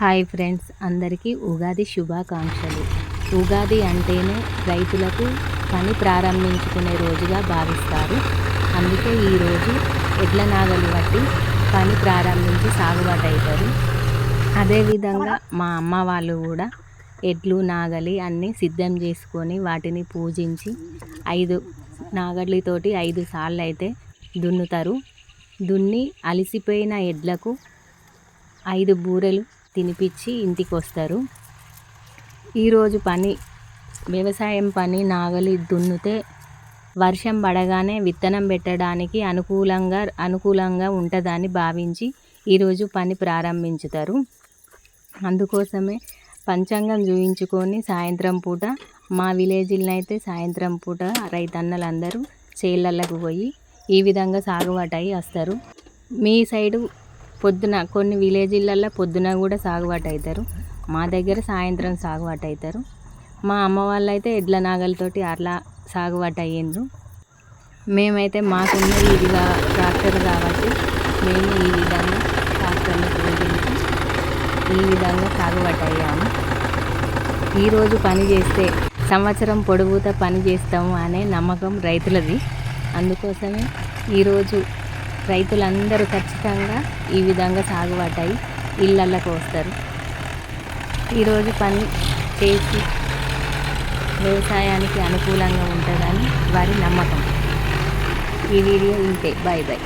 Hi friends అందరికీ ఉగాది శుభాకాంక్షలు. ఉగాది అంటేనే రైతులకు పని ప్రారంభించుకునే రోజుగా భావిస్తారు. అందుకే ఈరోజు ఎడ్ల నాగలి బట్టి పని ప్రారంభించి సాగుబాటు అవుతారు అదేవిధంగా మా అమ్మ వాళ్ళు కూడా ఎడ్లు నాగలి అన్నీ సిద్ధం చేసుకొని వాటిని పూజించి ఐదు నాగలితోటి ఐదు సార్లు అయితే దున్నుతారు. దున్ని అలిసిపోయిన ఎడ్లకు ఐదు బూరెలు తినిపించి ఇంటికి వస్తారు ఈరోజు పని వ్యవసాయం పని నాగలి దున్నుతే వర్షం పడగానే విత్తనం పెట్టడానికి అనుకూలంగా అనుకూలంగా ఉంటుందని భావించి ఈరోజు పని ప్రారంభించుతారు. అందుకోసమే పంచాంగం చూయించుకొని సాయంత్రం పూట మా విలేజ్లో అయితే సాయంత్రం పూట రైతన్నలందరూ చేళ్ళకు పోయి ఈ విధంగా సాగుబాటయి వస్తారు. మీ సైడు పొద్దున కొన్ని విలేజ్లల్లో పొద్దున కూడా సాగుబాటు అవుతారు. మా దగ్గర సాయంత్రం సాగుబాటు అవుతారు. మా అమ్మ వాళ్ళు అయితే ఎడ్ల నాగలతోటి అట్లా సాగుబాటు అయ్యిండ్రు. మేమైతే మాకున్న ఇదిగా ట్రాక్టర్ కాబట్టి మేము ఈ విధంగా ట్రాక్టర్ని ఉపయోగించి ఈ విధంగా సాగుబాటు అయ్యాము. ఈరోజు పని చేస్తే సంవత్సరం పొడుగుతా పని చేస్తాము అనే నమ్మకం రైతులది. అందుకోసమే ఈరోజు రైతులందరూ ఖచ్చితంగా ఈ విధంగా సాగుబడ్డాయి. ఇళ్ళకు వస్తారు. ఈరోజు పని చేసి వ్యవసాయానికి అనుకూలంగా ఉంటుందని వారి నమ్మకం. ఈ వీడియో ఇంతే. Bye bye